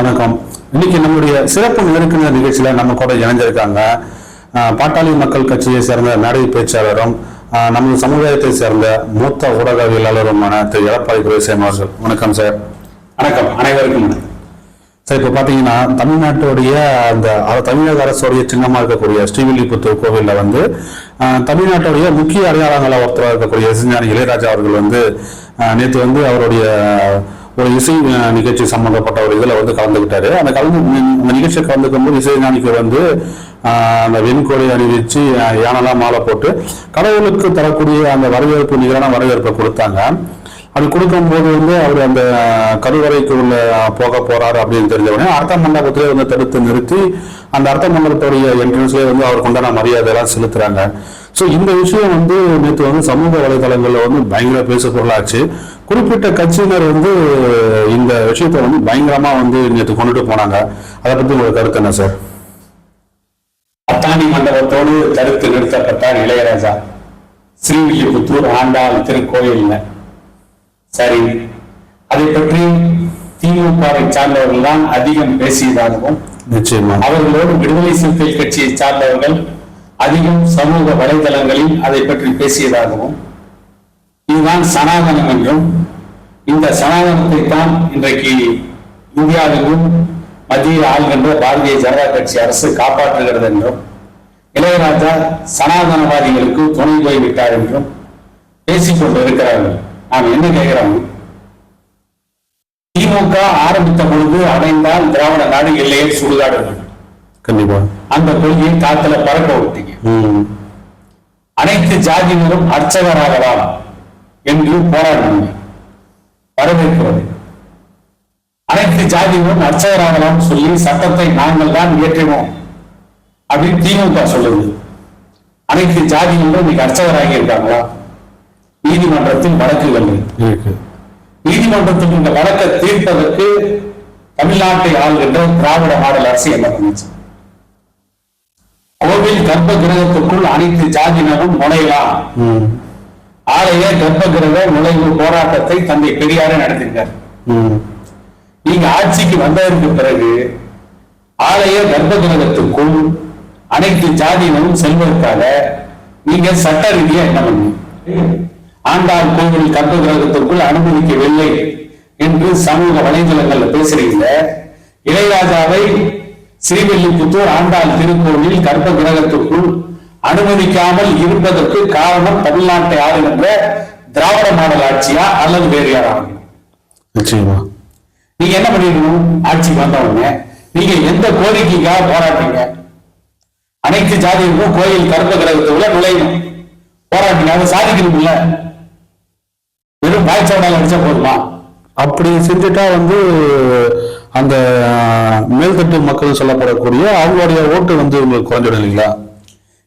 வணக்கம். இன்னைக்கு நம்முடைய சிறப்பு நேருக்கிற நிகழ்ச்சியில நம்ம கூட இணைஞ்சிருக்காங்க பாட்டாளி மக்கள் கட்சியை சேர்ந்த மேடை பேச்சாளரும் நமது சமுதாயத்தை சேர்ந்த மூத்த ஊடகவியலாளருமான திரு. எடப்பாடி துரைசேன் அவர்கள். வணக்கம் சார். வணக்கம். அனைவருக்கும் சார் இப்போ பார்த்தீங்கன்னா தமிழ்நாட்டுடைய அந்த தமிழக அரசுடைய சின்னமாக இருக்கக்கூடிய ஸ்ரீவில்லிபுத்தூர் கோவிலில் வந்து தமிழ்நாட்டுடைய முக்கிய அடையாளங்களை ஒருத்தராக இருக்கக்கூடிய இசைஞானி இளையராஜா அவர்கள் வந்து நேற்று வந்து அவருடைய ஒரு இசை நிகழ்ச்சி சம்பந்தப்பட்ட ஒரு இதில் வந்து கலந்துக்கிட்டாரு அந்த கலந்து அந்த நிகழ்ச்சியை கலந்துக்கும் போது இசைஞானிக்கு வந்து அந்த வெண்கொடை அணிவிச்சு யானெல்லாம் மாலை போட்டு கடவுளுக்கு தரக்கூடிய அந்த வரவேற்பு நிகரான வரவேற்பை கொடுத்தாங்க. அது கொடுக்கும்போது வந்து அவர் அந்த கருவறைக்கு உள்ள போக போறாரு அப்படின்னு தெரிஞ்ச உடனே அர்த்த மண்டபத்திலே வந்து தடுத்து நிறுத்தி அந்த அர்த்த மண்டபத்துடைய என்ட்ரன்ஸ்லேயே வந்து அவர் உண்டான மரியாதை எல்லாம் செலுத்துறாங்க. ஸோ இந்த விஷயம் வந்து நேற்று வந்து சமூக வலைதளங்களில் வந்து பயங்கர பேசு பொருளாச்சு. குறிப்பிட்ட கட்சியினர் வந்து இந்த விஷயத்தை வந்து பயங்கரமா வந்து நேற்று கொண்டுட்டு போனாங்க. அதை பத்தி உங்களுக்கு கருத்து என்ன சார்? அத்தானி மண்டபத்தோடு தடுத்து நிறுத்தப்பட்டார் இளையராஜா. ஸ்ரீவில்லிபுத்தூர் ஆண்டாள் திருக்கோயில்ல. சரி. அதை பற்றி திமுகவை சார்ந்தவர்கள் தான் அதிகம் பேசியதாகவும் நிச்சயமா. அவர்களோடு விடுதலை சிறுத்தை கட்சியை சார்ந்தவர்கள் அதிகம் சமூக வலைதளங்களில் அதை பற்றி பேசியதாகவும் இதுதான் சனாதனம் என்றும் இந்த சனாதனத்தை தான் இன்றைக்கு இந்தியாவிலும் மத்திய ஆள்கின்ற பாரதிய ஜனதா கட்சி அரசு காப்பாற்றுகிறது என்றும் இளையராஜா சனாதனவாதிகளுக்கு துணை போய்விட்டார் என்றும் பேசிக் கொண்டிருக்கிறார்கள். நாம் என்ன கேட்கிறோம்? திமுக ஆரம்பித்த பொழுது அடைந்தால் திராவிட நாடு எல்லையை சுடுகாடு கண்டிப்பா. அந்த கொள்கையை காத்துல பறக்க விட்டீங்க. அனைத்து ஜாதியினரும் அர்ச்சகராகலாம் என்று போராடினாங்க வரவேற்கிறது. அனைத்து ஜாதியினரும் அர்ச்சகராகலாம் சொல்லி சட்டத்தை நாங்கள் தான் இயற்றினோம் அப்படின்னு திமுக சொல்லுது. அனைத்து ஜாதியினரும் இன்னைக்கு அர்ச்சகராகி இருக்காங்களா? நீதிமன்றத்தில் வழக்குகள். இருக்கு. நீதிமன்றத்தில் இந்த வழக்கை தீர்ப்பதற்கு தமிழ்நாட்டை ஆளுகின்ற திராவிட மாடல் அரசு என்ன பண்ணுச்சு? கோவில் கர்ப்ப கிரகத்துக்குள் அனைத்து ஜாதியினரும் நுழையலாம் ஆலய கர்ப்ப கிரக நுழைவு போராட்டத்தை தந்தை பெரியாரே நடத்திருக்கார் நீங்க ஆட்சிக்கு வந்ததற்கு பிறகு ஆலய கர்ப்ப கிரகத்துக்குள் அனைத்து ஜாதியினரும் செல்வதற்காக நீங்க சட்ட ரீதியா என்ன பண்ணீங்க ஆண்டாள் கோவில் கர்ப்ப கிரகத்துக்குள் அனுமதிக்கவில்லை என்று சமூக வலைதளங்கள்ல பேசுறீங்க. இளையராஜாவை ஸ்ரீவில்லிபுத்தூர் ஆண்டாள் திருக்கோவில் கர்ப்ப கிரகத்துக்குள் அனுமதிக்காமல் இருப்பதற்கு காரணம் தமிழ்நாட்டை ஆளுகின்ற திராவிட மாடல் ஆட்சியா அல்லது வேறு யாராவது நிச்சயமா. நீங்க என்ன பண்ணிருக்கணும்? ஆட்சிக்கு வந்தவங்க நீங்க எந்த கோரிக்கைக்காக போராட்டீங்க அனைத்து ஜாதிகளுக்கும் கோயில் கருப்ப கிரகத்துக்குள்ள நுழையணும். போராட்டீங்க அதை சாதிக்கணும்ல. வெறும் வாய்ச்சவடால் அடிச்சா போதுமா? அப்படி செஞ்சுட்டா வந்து அந்த மேல்தட்டு மக்கள் சொல்லப்படக்கூடிய அவங்களுடைய ஓட்டு வந்து உங்களுக்கு குறைஞ்சிடும் இல்லைங்களா?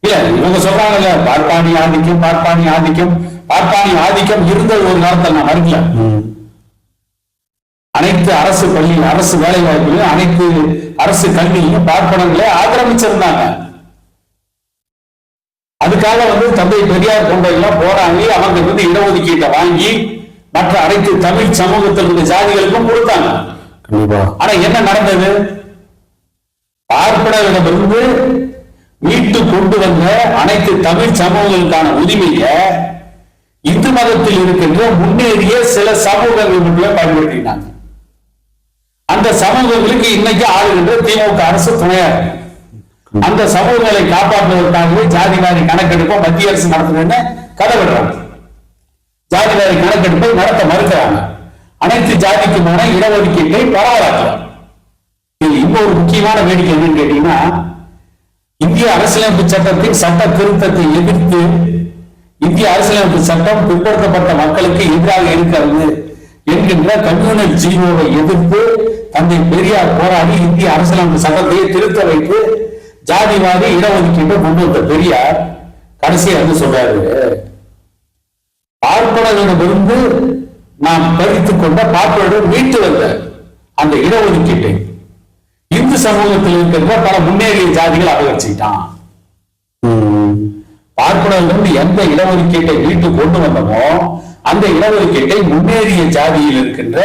இல்ல இவங்க சொல்றாங்கல்ல பார்ப்பாணி ஆதிக்கம் பார்ப்பாணி ஆதிக்கம். பார்ப்பாணி ஆதிக்கம் இருந்தது ஒரு காலத்துல நான் மறுக்கல. அனைத்து அரசு பள்ளி அரசு வேலை வாய்ப்புகளும் அனைத்து அரசு கல்வியிலும் பார்ப்பனங்களே ஆக்கிரமிச்சிருந்தாங்க. அதுக்காக வந்து தந்தை பெரியார் போன்றவர்கள் போராடி அவங்க வந்து இடஒதுக்கீட்டை வாங்கி மற்ற அனைத்து தமிழ் சமூகத்தில் இருந்த ஜாதிகளுக்கும் கொடுத்தாங்க. ஆனா என்ன நடந்தது? பார்ப்பனர்களிடமிருந்து மீட்டு கொண்டு வந்த அனைத்து தமிழ் சமூகங்களுக்கான உரிமைய இந்து மதத்தில் இருக்கின்ற முன்னேறிய சில சமூகங்கள் மட்டுமே பயன்படுத்தினாங்க அந்த சமூகங்களுக்கு இன்னைக்கு ஆளுகின்ற திமுக அரசு துணையா இருக்கு அந்த சமூகங்களை காப்பாற்றுவதற்காகவே ஜாதிவாரி கணக்கெடுப்பை மத்திய அரசு நடத்துதுன்னு கதை விடுறாங்க. ஜாதிவாரி கணக்கெடுப்பை நடத்த மறுக்கிறாங்க. அனைத்து ஜாதிக்குமான இடஒதுக்கீட்டை பரவலாக்கலாம் இது இன்னொரு முக்கியமான வேடிக்கை என்னன்னு கேட்டீங்கன்னா இந்திய அரசியலமைப்பு சட்டத்தின் சட்ட திருத்தத்தை எதிர்த்து இந்திய அரசியலமைப்பு சட்டம் பிற்படுத்தப்பட்ட மக்களுக்கு எதிராக இருக்கிறது என்கின்ற கம்யூனல் ஜீவோவை எதிர்த்து தந்தை பெரியார் போராடி இந்திய அரசியலமைப்பு சட்டத்தையே திருத்த வைத்து ஜாதிவாதி இடஒதுக்கீட்டை கொண்டு வந்த பெரியார் கடைசியா வந்து சொல்றாரு. பார்ப்பனர்களிடமிருந்து நாம் பறித்துக் கொண்ட பார்ப்பனர்கள் மீட்டு வந்த அந்த இடஒதுக்கீட்டை இந்து சமூகத்தில் இருக்கிற பல முன்னேறிய ஜாதிகள் அபகரிச்சுக்கிட்டான். பார்ப்பனர்கள் பார்ப்பனர்களிருந்து எந்த இடஒதுக்கீட்டை மீட்டு கொண்டு வந்தமோ அந்த இடஒதுக்கீட்டை முன்னேறிய ஜாதியில் இருக்கின்ற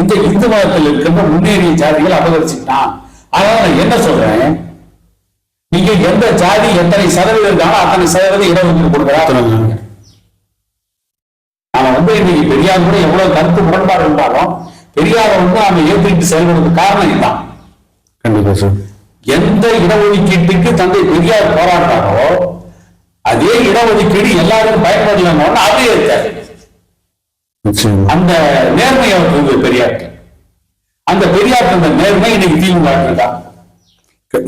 இந்த இந்து மதத்தில் இருக்கின்ற முன்னேறிய ஜாதிகள் அபகரிச்சுட்டான் அதனால நான் என்ன சொல்றேன்? நீங்க எந்த ஜாதி எத்தனை சதவீதம் இருக்காங்களோ அத்தனை சதவீதம் இடஒதுக்கீடு கொடுக்குறா? நாம வந்து இன்னைக்கு பெரியார் கூட எவ்வளவு கருத்து முரண்பாடு இருந்தாலும் பெரியாரை வந்து நாம ஏற்றுக்கிட்டு செயல்படுறதுக்கு காரணம் இதுதான். கண்டிப்பா சார். எந்த இடஒதுக்கீட்டுக்கு தந்தை பெரியார் போராட்டாரோ அதே இடஒதுக்கீடு எல்லாருக்கும் பயன்படலன்னு அதே இருக்காரு அந்த நேர்மை அவருக்கு பெரியார்க்கு அந்த பெரியாருக்கு அந்த நேர்மை இன்னைக்கு திமுக தான்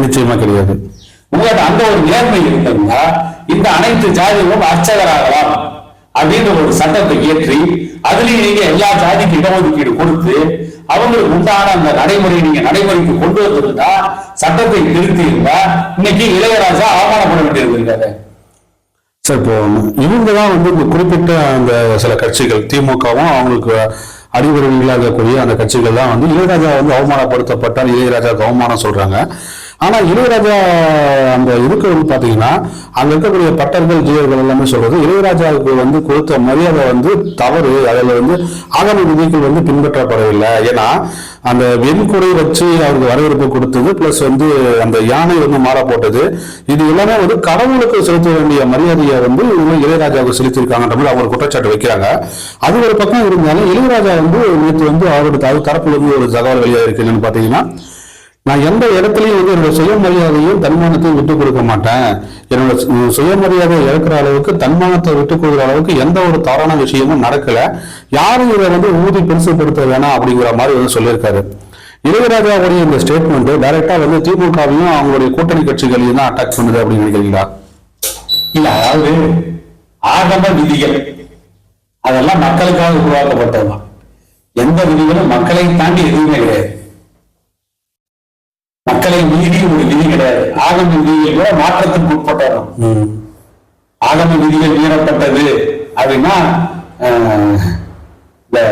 நிச்சயமா கிடையாது. உங்கள்ட்ட அந்த ஒரு நேர்மை இருந்ததுன்னா இந்த அனைத்து ஜாதிகளும் அர்ச்சகராகலாம் அப்படின்ற ஒரு சட்டத்தை இயற்றி அதுலயும் நீங்க எல்லா ஜாதிக்கு இடஒதுக்கீடு கொடுத்து அவங்களுக்கு உண்டான அந்த நடைமுறை நீங்க நடைமுறைக்கு கொண்டு வந்திருந்தா சட்டத்தை திருத்தி இருந்தா இன்னைக்கு இளையராஜா அவமானப்பட வேண்டியிருந்திருக்காரு சார் இப்போ இவங்க தான் வந்து இந்த குறிப்பிட்ட அந்த சில கட்சிகள் திமுகவும் அவங்களுக்கு அடிவருவிகளாக இருக்கக்கூடிய அந்த கட்சிகள் தான் வந்து இளையராஜா வந்து அவமானப்படுத்தப்பட்டால் இளையராஜாவுக்கு அவமானம் சொல்றாங்க. ஆனா இளையராஜா அந்த இதுக்கு வந்து பாத்தீங்கன்னா அங்க இருக்கக்கூடிய பட்டர்கள் ஜீவர்கள் எல்லாமே சொல்றது இளையராஜாவுக்கு வந்து கொடுத்த மரியாதை வந்து தவறு. அதுல வந்து ஆகம விதிகள் வந்து பின்பற்றப்படவில்லை. ஏன்னா அந்த வெண்குடை வச்சு அவருக்கு வரவேற்பு கொடுத்தது பிளஸ் வந்து அந்த யானை வந்து மாற போட்டது. இது எல்லாமே வந்து கடவுளுக்கு செலுத்த வேண்டிய மரியாதையை வந்து இவங்க இளையராஜாவுக்கு செலுத்தியிருக்காங்கன்ற மாதிரி அவங்க குற்றச்சாட்டு வைக்கிறாங்க. அது ஒரு பக்கம் இருந்தாலும் இளையராஜா வந்து நேற்று வந்து அவருடைய தரப்புல இருந்து ஒரு தகவல் வெளியாக இருக்கு என்னன்னு பாத்தீங்கன்னா நான் எந்த இடத்துலையும் வந்து என்னோட சுயமரியாதையும் தன்மானத்தையும் விட்டு கொடுக்க மாட்டேன். என்னோட சுயமரியாதை இழக்கிற அளவுக்கு தன்மானத்தை விட்டு கொடுக்குற அளவுக்கு எந்த ஒரு தவறான விஷயமும் நடக்கல. யாரும் இதை வந்து ஊதி பெருசுப்படுத்த வேணாம் அப்படிங்கிற மாதிரி வந்து சொல்லியிருக்காரு. இளையராஜாவுடைய இந்த ஸ்டேட்மெண்ட் டைரக்டா வந்து திமுகவையும் அவங்களுடைய கூட்டணி கட்சிகளையும் தான் அட்டாக் பண்ணுது அப்படின்னு நினைக்கிறீங்களா? இல்ல அதாவது ஆகம விதிகள். அதெல்லாம் மக்களுக்காக உருவாக்கப்பட்டதுதான். எந்த விதிகளும் மக்களை தாண்டி எதுவுமே கிடையாது. மக்களை மீறி ஒரு விதி கிடையாது. ஆகம விதிகள் கூட மாற்றத்துக்கு உட்பட்டதும். ஆகம விதிகள் மீறப்பட்டது அப்படின்னா இந்த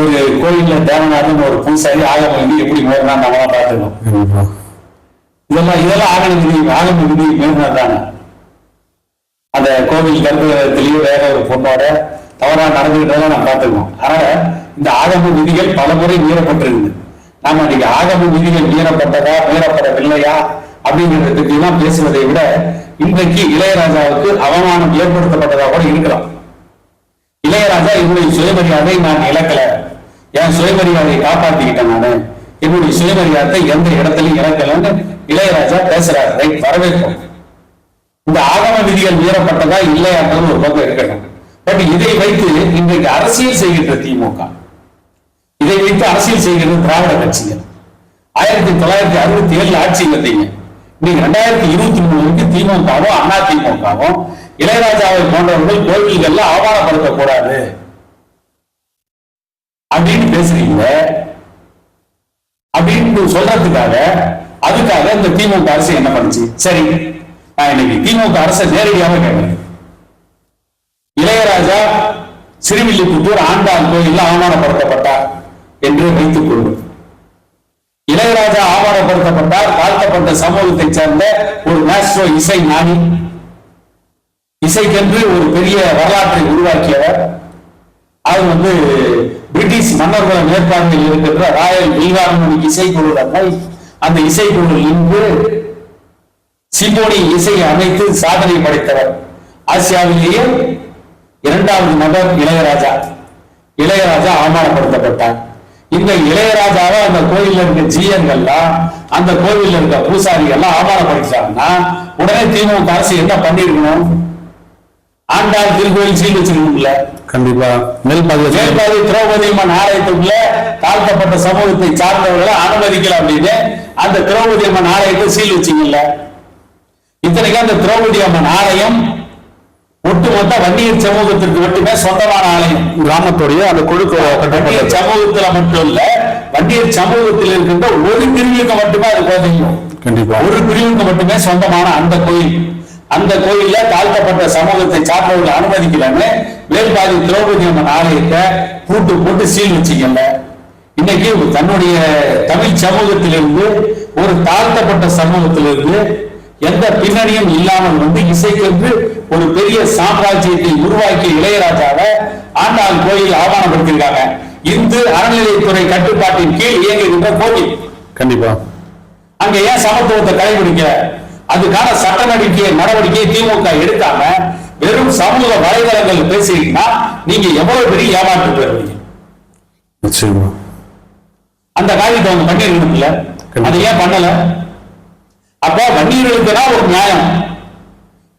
ஒரு கோயில்ல தேவநாதன் ஒரு பூசாரி ஆகம விதி எப்படி மீறினா நம்ம பார்த்துக்கணும். இதெல்லாம் இதெல்லாம் ஆகம விதி ஆகம விதி மீறினதானே அந்த கோவில் கருத்துலயும் வேற ஒரு பொண்ணோட தவறா நடந்துகிட்டதெல்லாம் நான் பார்த்துக்கணும். அதனால இந்த ஆகம விதிகள் பல முறை மீறப்பட்டிருக்குது. நாம இன்னைக்கு ஆகம விதிகள் மீறப்பட்டதா மீறப்படவில்லையா அப்படிங்கிறத எல்லாம் பேசுவதை விட இன்றைக்கு இளையராஜாவுக்கு அவமானம் ஏற்படுத்தப்பட்டதா கூட இருக்கலாம். இளையராஜா என்னுடைய சுயமரியாதை நான் இழக்கல. என் சுயமரியாதையை காப்பாத்திக்கிட்டேன் நானு. என்னுடைய சுயமரியாதை எந்த இடத்துலயும் இழக்கலன்னு இளையராஜா பேசுறாரு. ரைட் வரவேற்போம். இந்த ஆகம விதிகள் மீறப்பட்டதா இல்லையான்றது ஒரு பக்கம் இருக்கட்டும். பட் இதை வைத்து இன்றைக்கு அரசியல் செய்கின்ற திமுக வைத்து அரசியல் செய்கிறது திராவிட கட்சிகள். ஆயிரத்தி தொள்ளாயிரத்தி அறுபத்தி ஏழுல ஆட்சி வந்தீங்க. நீங்க ரெண்டாயிரத்தி இருபத்தி மூணு வரைக்கும் திமுகவும் அண்ணா திமுகவும் இளையராஜாவை போன்றவர்கள் கோயில்கள்ல அவமானப்படுத்தக்கூடாது அப்படின்னு பேசுறீங்க. அப்படின்னு சொல்றதுக்காக அதுக்காக இந்த திமுக அரசு என்ன பண்ணுச்சு? சரி நான் இன்னைக்கு திமுக அரசை நேரடியாக கேட்கிறேன். இளையராஜா சிறுவில்லிபுத்தூர் ஆண்டாள் கோயில்ல அவமானப்படுத்தப்பட்டார். என்று வைத்துக் கொள்வது இளையராஜா ஆவணப்படுத்தப்பட்டார் தாழ்த்தப்பட்ட சமூகத்தைச் சேர்ந்த ஒரு மேஸ்ட்ரோ இசை ஞானி. இசைக்கென்று ஒரு பெரிய வரலாற்றை உருவாக்கியவர். அது வந்து பிரிட்டிஷ் மன்னர்கள மேற்பார்வையில் இருக்கின்ற ராயல் பில்கார்மோனிக் இசைக்குழு அந்த இசைக்குழு இன்று சிம்போனி இசையை அமைத்து சாதனை படைத்தவர். ஆசியாவிலேயே இரண்டாவது நபர் இளையராஜா. இளையராஜா அவமானப்படுத்தப்பட்டார் இந்த இளையராஜாவை அந்த கோயில்ல இருக்க ஜீயங்கள்லாம் அந்த கோவில்ல இருக்க பூசாரிகள்லாம் அவமானப்படுத்திட்டாங்கன்னா உடனே திமுக அரசு என்ன பண்ணிருக்கணும் ஆண்டாள் திருக்கோயில் சீல் வச்சிருக்கணும்ல. கண்டிப்பா. மேல் பாதியை மேல்பாதி திரௌபதி அம்மன் ஆலயத்துக்குள்ள தாழ்த்தப்பட்ட சமூகத்தை சார்ந்தவர்களை அனுமதிக்கல அப்படின்னு அந்த திரௌபதி அம்மன் ஆலயத்தை சீல் வச்சீங்கல்ல. இத்தனைக்கும் அந்த திரௌபதி அம்மன் ஆலயம் ஒட்டுமொத்த வன்னியர் சமூகத்திற்கு மட்டுமே சொந்தமான ஆலயம். கிராமத்துடைய அந்த குழு வன்னியர் சமூகத்துல மட்டும் இல்ல வன்னியர் சமூகத்தில் இருக்கின்ற ஒரு பிரிவுக்கு மட்டுமே அது கோதையும் கண்டிப்பா. ஒரு பிரிவுக்கு மட்டுமே சொந்தமான அந்த கோயில். அந்த கோயில்ல தாழ்த்தப்பட்ட சமூகத்தை சார்ந்தவர்கள் அனுமதிக்கலன்னு மேல்பாதி திரௌபதி அம்மன் ஆலயத்தை பூட்டு போட்டு சீல் வச்சுக்கல. இன்னைக்கு தன்னுடைய தமிழ் சமூகத்திலிருந்து ஒரு தாழ்த்தப்பட்ட சமூகத்திலிருந்து எந்த பின்னணியும் இல்லாமல் வந்து இசைக்கென்று ஒரு பெரிய சாம்ராஜ்யத்தை உருவாக்கிய இளையராஜாவை ஆண்டாள் கோயில் ஆவணப்படுத்தியிருக்காங்க. இந்து அறநிலையத்துறை கட்டுப்பாட்டின் கீழ் இயங்குகின்ற கோயில் கண்டிப்பா. அங்க ஏன் சமத்துவத்தை கடைபிடிக்க அதுக்கான சட்ட நடவடிக்கை நடவடிக்கை திமுக எடுக்காம வெறும் சமூக வலைதளங்கள் பேசுறீங்கன்னா நீங்க எவ்வளவு பெரிய ஏமாற்று பெறுவீங்க நிச்சயமா. அந்த காரியத்தை அவங்க பண்ணிருக்கணும்ல அதை ஏன் பண்ணல? அப்ப வன்னியர்களுக்குனா ஒரு நியாயம்.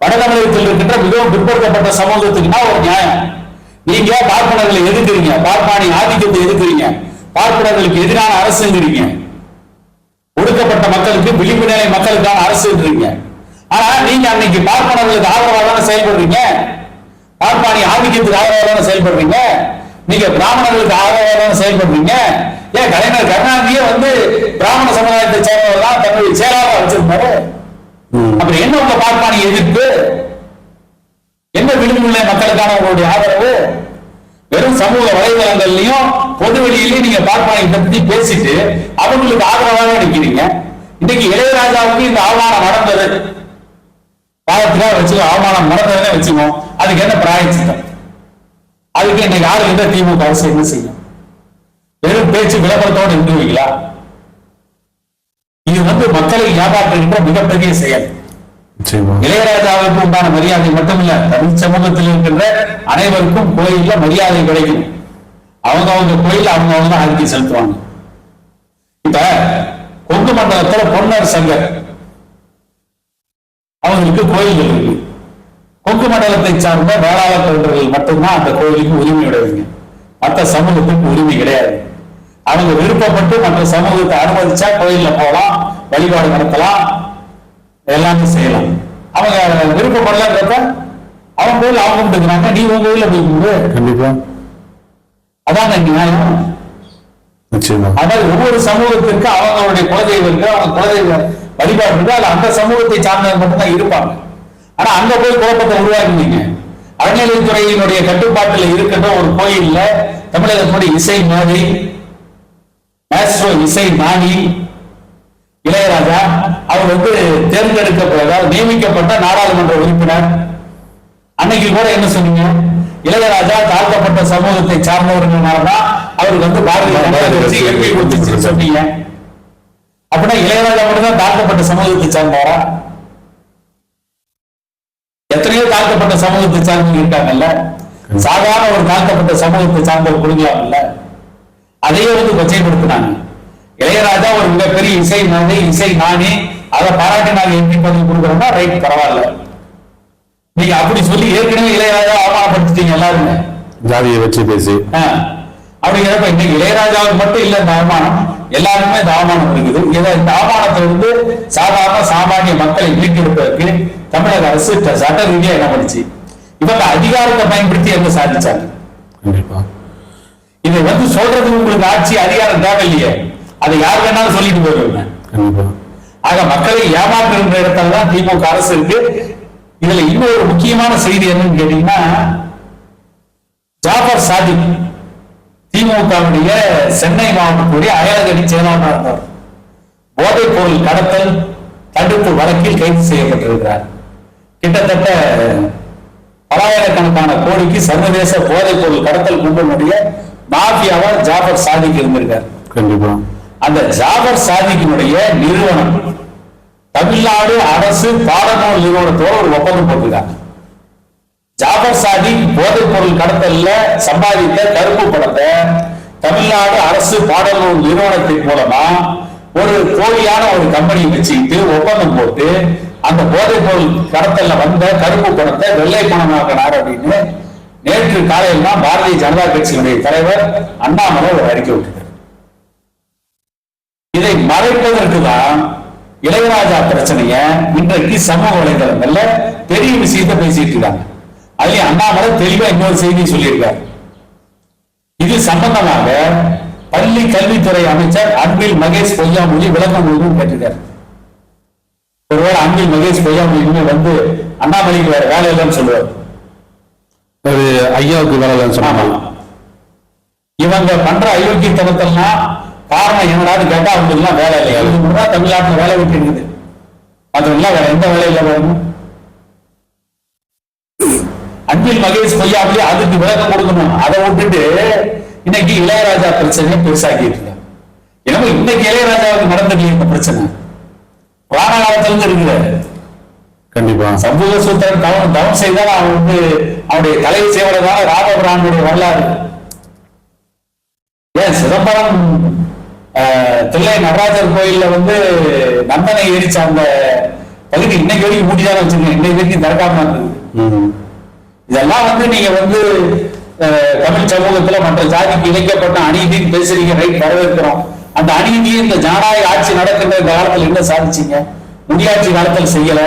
வட தமிழகத்தில் இருக்கின்ற மிகவும் பிற்படுத்தப்பட்ட சமூகத்துக்குனா ஒரு நியாயம். நீங்க பார்ப்பனர்களை எதிர்க்கிறீங்க. பார்ப்பானி ஆதிக்கத்தை எதிர்க்கிறீங்க. பார்ப்பனர்களுக்கு எதிரான அரசுங்கிறீங்க. ஒடுக்கப்பட்ட மக்களுக்கு விளிம்பு நிலை மக்களுக்கான அரசுன்றீங்க. ஆனா நீங்க அன்னைக்கு பார்ப்பனர்களுக்கு ஆதரவாக தானே செயல்படுறீங்க? பார்ப்பானி ஆதிக்கத்துக்கு ஆதரவாக தானே செயல்படுறீங்க? நீங்க பிராமணர்களுக்கு ஆதரவாக செயல்படுறீங்க. ஏன் கலைஞர் கருணாநிதியே வந்து பிராமண சமுதாயத்தை சேர்ந்தவர் தான் தன்னுடைய செயலாளர் வச்சிருந்தாரு. அப்புறம் என்ன உங்க பார்ப்பானி எதிர்ப்பு? என்ன விளிம்பு நிலை மக்களுக்கான உங்களுடைய ஆதரவு? வெறும் சமூக வலைதளங்கள்லயும் பொது வெளியிலயும் நீங்க பார்ப்பானை பத்தி பேசிட்டு அவங்களுக்கு ஆதரவாக நிக்கிறீங்க. இன்னைக்கு இளையராஜாவுக்கு இந்த அவமானம் நடந்தது. பாவத்துக்காக வச்சுக்கோ அவமானம் நடந்ததுன்னு வச்சுக்கோ. அதுக்கு என்ன பிராயச்சித்தம்? அதுக்கு இன்னைக்கு யாரு எந்த திமுக அரசு என்ன செய்யும்? வெறும் பேச்சு விளம்பரத்தோடு நின்றுவீங்களா? இது வந்து மக்களை ஏமாற்றுகின்ற மிகப்பெரிய செயல். இளையராஜாவுக்கு உண்டான மரியாதை மட்டுமில்ல தமிழ் சமூகத்தில் இருக்கின்ற அனைவருக்கும் கோயில்ல மரியாதை கிடைக்கும். அவங்க அவங்க கோயில் அவங்க அவங்க தான் ஆதிக்கம் செலுத்துவாங்க. இப்ப கொங்கு மண்டலத்துல பொன்னர் சங்கர். அவங்களுக்கு கோயில்கள் இருக்கு. கொங்கு மண்டலத்தை சார்ந்த வேளாள தொண்டர்கள் மட்டும்தான் அந்த கோயிலுக்கு உரிமை உடையவங்க. மற்ற சமூகத்துக்கு உரிமை கிடையாது. அவங்க விருப்பப்பட்டு மற்ற சமூகத்தை அனுமதிச்சா கோயில்ல போகலாம் வழிபாடு நடத்தலாம் எல்லாமே செய்யலாம். அவங்க விருப்பப்படலன்றப்ப அவங்க கோயில் அவங்க கும்பிட்டுக்கிறாங்க நீ உங்க கோயில போய் கண்டிப்பா. அதான் நியாயம்? அதாவது ஒவ்வொரு சமூகத்திற்கு அவங்களுடைய குலதெய்வம் இருக்கு அவங்க குலதெய்வ வழிபாடு இருக்கு அது அந்த சமூகத்தை சார்ந்தவங்க மட்டும்தான் இருப்பாங்க. ஆனா அங்க போய் குழப்பத்தை உருவாக்குனீங்க. அறநிலையத்துறையினுடைய கட்டுப்பாட்டில் இருக்கின்ற ஒரு கோயில்ல தமிழகத்தினுடைய இசை மேதை மேஸ்ட்ரோ இசை ஞானி இளையராஜா அவர் வந்து தேர்ந்தெடுக்கப்பட்ட அதாவது நியமிக்கப்பட்ட நாடாளுமன்ற உறுப்பினர். அன்னைக்கு கூட என்ன சொன்னீங்க? இளையராஜா தாழ்த்தப்பட்ட சமூகத்தை சார்ந்தவர்கள்னாலதான் அவருக்கு வந்து பாரதிய ஜனதா கட்சி சொன்னீங்க. அப்படின்னா இளையராஜா மட்டும் தான் தாழ்த்தப்பட்ட சமூகத்தை சார்ந்தவரா தாழ்த்தப்பட்ட சமூகத்தை சார்ந்தவங்க இருக்காங்கல்ல? சாதாரண ஒரு தாழ்த்தப்பட்ட சமூகத்தை சார்ந்தவர் கொடுக்கலாம்ல? அதையே வந்து கொச்சைப்படுத்தினாங்க. இளையராஜா ஒரு மிகப்பெரிய இசை மேதை இசை ஞானி அதை பாராட்டி நாங்க எம்பி பதவி கொடுக்குறோம்னா ரைட் பரவாயில்ல. நீங்க அப்படி சொல்லி ஏற்கனவே இளையராஜா அவமானப்படுத்திட்டீங்க எல்லாருமே. ஜாதியை வச்சு பேசி. அப்படிங்கிறப்ப இன்னைக்கு இளையராஜாவுக்கு மட்டும் இல்ல இந்த அவமானம் எல்லாருக்குமே இந்த அவமானம் இருக்குது. இதை இந்த அவமானத்தை வந்து சாதாரண சாமானிய மக்களை மீட்டெடுப்பதற்கு தமிழக அரசு சட்ட ரீதியா என்ன பண்ணுச்சு? இவங்க அதிகாரத்தை பயன்படுத்தி என்ன சாதிச்சாங்க? கண்டிப்பா. இதை வந்து சொல்றதுக்கு உங்களுக்கு ஆட்சி அதிகாரம் தேவையில்லையே. அதை யார் வேணாலும் சொல்லிட்டு போயிருவாங்க கண்டிப்பா. ஆக மக்களை ஏமாற்றுகின்ற இடத்துல தான் திமுக அரசு இருக்கு. இதுல இன்னொரு முக்கியமான செய்தி என்னன்னு கேட்டீங்கன்னா ஜாஃபர் சாதிக் திமுகவுடைய சென்னை மாவட்டத்துடைய அயலகடி செயலாளராக இருந்தார். போதைப் பொருள் கடத்தல் தடுப்பு வழக்கில் கைது செய்யப்பட்டிருக்கிறார். கிட்டத்தட்ட பலாயிரக்கணக்கான கோடிக்கு சர்வதேச போதைப் பொருள் கடத்தல் கும்பலுடைய மாஃபியாவா ஜாஃபர் சாதிக் இருந்திருக்கார். கண்டிப்பா. அந்த ஜாபர் சாதிக்கினுடைய நிறுவனம் தமிழ்நாடு அரசு பாடநூல் நிறுவனத்தோட ஒரு ஒப்பந்தம் போட்டிருக்காங்க. ஜாபர் சாதிக் போதைப் பொருள் கடத்தல்ல சம்பாதித்த கருப்பு பணத்தை தமிழ்நாடு அரசு பாடநூல் நிறுவனத்தின் மூலமா ஒரு போலியான ஒரு கம்பெனி வச்சுக்கிட்டு ஒப்பந்தம் போட்டு அந்த போதைப் பொருள் கடத்தல வந்த கருப்பு பணத்தை வெள்ளை பணமாக்கினார் அப்படின்னு நேற்று காலையில் தான் பாரதிய ஜனதா கட்சியினுடைய தலைவர் அண்ணாமலை ஒரு அறிக்கை விட்டுட்டார். இதை மறைப்பதற்கு தான் இளையராஜா பிரச்சனைய இன்றைக்கு சமூக வலைதளங்கள்ல பெரிய விஷயத்தை பேசிட்டு இருக்காங்க. அதுலயும் அண்ணாமலை தெளிவா இன்னொரு செய்தி சொல்லியிருக்காரு. இது சம்பந்தமாக பள்ளி கல்வித்துறை அமைச்சர் அன்பில் மகேஷ் பொய்யாமொழி விளக்கம் கொடுக்கும் கேட்டிருக்காரு. ஒருவேளை அன்பில் மகேஷ் பொய்யாமொழி வந்து அண்ணாமலைக்கு வேற வேலை இல்லைன்னு சொல்லுவார். அது ஐயாவுக்கு வேலை இல்லைன்னு சொன்னாங்க இவங்க பண்ற அயோக்கியத்தனத்தெல்லாம் காரணம் என்னடான்னு கேட்டா எல்லாம் வேலை இல்லை. இது தான் தமிழ்நாட்டுல வேலை விட்டு இருக்குது மற்றவங்க வேற எந்த வேலையில வரணும் அன்பில் மகேஷ் பொய்யாமலே அதுக்கு விளக்கம் கொடுக்கணும். அதை விட்டுட்டு இன்னைக்கு இளையராஜா பிரச்சனையை பெருசாக்கிட்டு இருக்காங்க எனவே இன்னைக்கு இளையராஜாவுக்கு நடந்தது இந்த பிரச்சனை. புராண காலத்துல இருந்து இருக்குது கண்டிப்பா. சம்புக சூத்திரன் தவம் தவம் செய்தால் அவன் வந்து அவனுடைய தலையை செய்வதற்கான ராமபிரானுடைய வரலாறு. ஏன் சிதம்பரம் தில்லை நடராஜர் கோயில்ல வந்து நந்தனை எரிச்ச அந்த பகுதி இன்னைக்கு வரைக்கும் மூடிதான் வச்சிருக்கேன். இன்னைக்கு வரைக்கும் திறக்காம இருந்தது. இதெல்லாம் வந்து நீங்க வந்து தமிழ் சமூகத்துல மற்ற ஜாதிக்கு இணைக்கப்பட்ட அநீதின்னு பேசுறீங்க ரைட் வரவேற்கிறோம். அந்த அநீதியை இந்த ஜனநாயக ஆட்சி நடக்கின்ற இந்த காலத்துல என்ன சாதிச்சீங்க? முடியாட்சி காலத்துல செய்யல.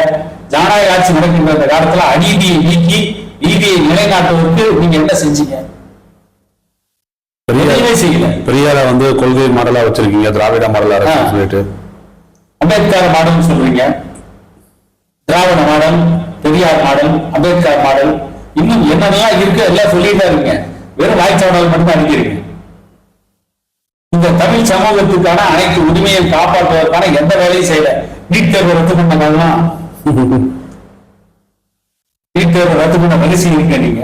ஜனநாயக ஆட்சி நடக்கின்ற இந்த காலத்துல அநீதியை நீக்கி நீதியை நிலைநாட்டுவதற்கு நீங்க என்ன செஞ்சீங்க? பெரியார் எதுவுமே செய்யல. பெரியார வந்து கொள்கை மாடலா வச்சிருக்கீங்க திராவிட மாடலா. சொல்லிட்டு. அம்பேத்கர் மாடல் சொல்றீங்க. Dravida model Periyar model Ambedkar model இன்னும் என்னென்னலாம் இருக்கு எல்லாம் சொல்லிட்டு இருக்கீங்க. வெறும் வாய்ச்சாடல் மட்டும் அனுப்பியிருக்கீங்க இந்த தமிழ் சமூகத்துக்கான அனைத்து உரிமையை காப்பாற்றுவதற்கான எந்த வேலையும் செய்யல. நீட் தேர்வு ரத்து பண்ணலாம் நீட் தேர்வு ரத்து பண்ண ரகசியம் இருக்க நீங்க.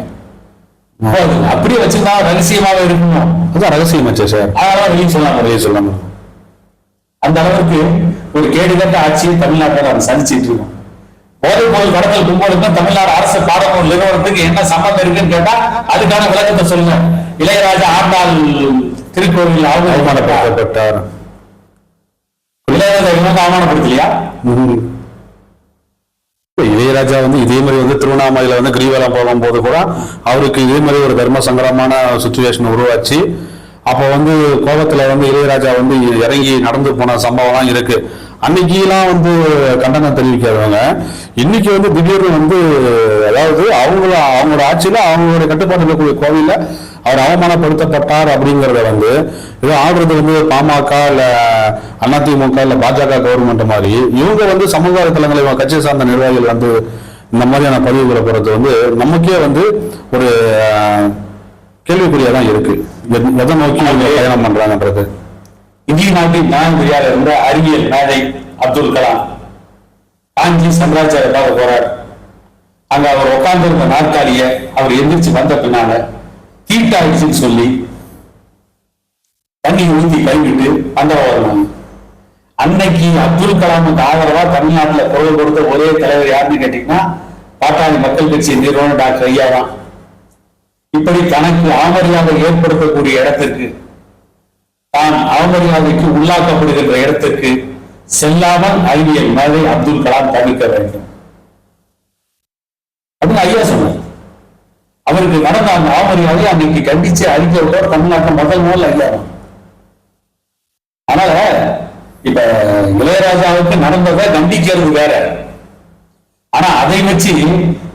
அப்படியே வச்சிருந்தா ரகசியமாக இருக்கணும் அதான் ரகசியமாச்சே சார். அதெல்லாம் வெளியே சொல்லாம நிறைய சொல்லாம. அந்த அளவுக்கு ஒரு கேடுகட்ட ஆட்சியை தமிழ்நாட்டில் நம்ம சந்திச்சிட்டு இருக்கோம். போதைப் பொருள் கடத்தல் கும்பலுக்கும் தமிழ்நாடு அரசு பாடநூல் நிறுவனத்துக்கு என்ன சம்பந்தம் இருக்குன்னு கேட்டா அதுக்கான விளக்கத்தை சொல்லுங்க. இளையராஜா ஆண்டாள் திருக்கோவில் அவமானப்படுத்த அவமானப்படுத்தப்பட்டார். இளையராஜா இவங்க அவமானப்படுத்தலையா? இளையராஜா வந்து இதே மாதிரி வந்து திருவண்ணாமலையில வந்து கிரிவலம் போகும்போது கூட அவருக்கு இதே மாதிரி ஒரு தர்ம சங்கடமான சுச்சுவேஷன் உருவாச்சு. அப்ப வந்து கோபத்துல வந்து இளையராஜா வந்து இறங்கி நடந்து போன சம்பவம்லாம் இருக்கு. அன்னைக்கெல்லாம் வந்து கண்டனம் தெரிவிக்காதவங்க. இன்னைக்கு வந்து திடீர்னு வந்து அதாவது அவங்கள அவங்களோட ஆட்சியில் அவங்களோட கட்டுப்பாட்டில் இருக்கக்கூடிய கோவிலில் அவர் அவமானப்படுத்தப்பட்டார் அப்படிங்கிறத வந்து ஏதோ ஆடுறது வந்து பாமக இல்லை அதிமுக இல்லை பாஜக கவர்மெண்ட் மாதிரி இவங்க வந்து சமூக வலைத்தளங்களை இவங்க சார்ந்த நிர்வாகிகள் வந்து இந்த மாதிரியான பதிவுகளை போகிறது வந்து நமக்கே வந்து ஒரு அஹ், தான் இருக்கு. எதை நோக்கி பயணம் பண்றாங்கன்றது? இந்திய நாட்டின் இருந்த அறிவியல் மேதை அப்துல் கலாம். காஞ்சி சாம்ராஜ்யத்தாக போறார். அங்க அவர் உட்கார்ந்திருந்த நாற்காலிய அவர் எந்திரிச்சு வந்த பின்னால தீட்டாயிடுச்சுன்னு சொல்லி தண்ணி ஊத்தி கைவிட்டு பந்தவரம் அன்னைக்கு அப்துல் கலாமுக்கு ஆதரவா தமிழ்நாட்டுல குரல் கொடுத்த ஒரே தலைவர் யாருன்னு கேட்டீங்கன்னா பாட்டாளி மக்கள் கட்சி நிறுவனர் டாக்டர் ஐயா தான். இப்படி தனக்கு ஆமரியாக ஏற்படுத்தக்கூடிய இடத்திற்கு தான் அவமரியாதைக்கு உள்ளாக்கப்படுகின்ற இடத்துக்கு செல்லாமல் அறிவியல் மேதை அப்துல் கலாம் தவிர்க்க வேண்டும். அப்படின்னு ஐயா சொன்னார். அவருக்கு நடந்த அந்த அவமரியாதை அன்னைக்கு கண்டிச்சு அழிக்க விட்டவர் தமிழ்நாட்டில் முதல் முதல் ஐயா. தான் அதனால இப்ப இளையராஜாவுக்கு நடந்ததை கண்டிக்கிறது வேற. ஆனா அதை வச்சு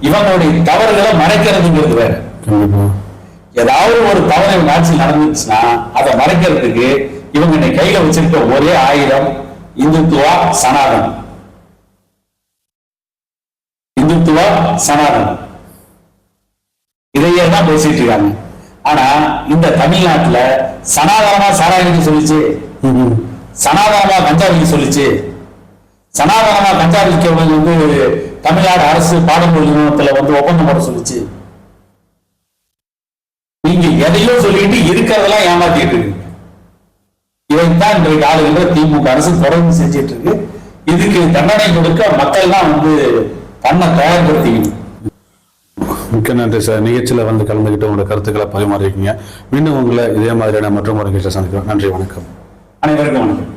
இவங்களுடைய தவறுகளை மறைக்கிறதுங்கிறது வேற. கண்டிப்பா. ஏதாவது ஒரு தவறு இவங்க ஆட்சியில் நடந்துச்சுன்னா அதை மறைக்கிறதுக்கு இவங்க இன்னைக்கு கையில வச்சிருக்க ஒரே ஆயுதம் இந்துத்துவா சனாதனம். இந்துத்துவா சனாதனம். இதையே தான் பேசிட்டு இருக்காங்க. ஆனா இந்த தமிழ்நாட்டுல சனாதனமா சாராயத்துக்கு சொல்லிச்சு. சனாதனமா கஞ்சாவிக்கு சொல்லிச்சு. சனாதனமா கஞ்சா விற்கிறது வந்து தமிழ்நாடு அரசு பாடநூல் நிறுவனத்துல வந்து ஒப்பந்தம் போட சொல்லிச்சு. நீங்க எதையோ சொல்லிட்டு இருக்கிறதெல்லாம் ஏமாத்திட்டு இருக்கு. இதைத்தான் இன்றைக்கு ஆளுகின்ற திமுக அரசு தொடர்ந்து செஞ்சிட்டு இருக்கு இதுக்கு தண்டனை கொடுக்க மக்கள் தான் வந்து தன்னை தயார்படுத்திக்கணும் மிக்க நன்றி சார். நிகழ்ச்சியில வந்து கலந்துக்கிட்டு உங்களோட கருத்துக்களை பரிமாறிருக்கீங்க மீண்டும் உங்களை இதே மாதிரியான மற்றும் ஒரு நிகழ்ச்சியை சந்திக்கிறோம். நன்றி வணக்கம். அனைவருக்கும் வணக்கம்.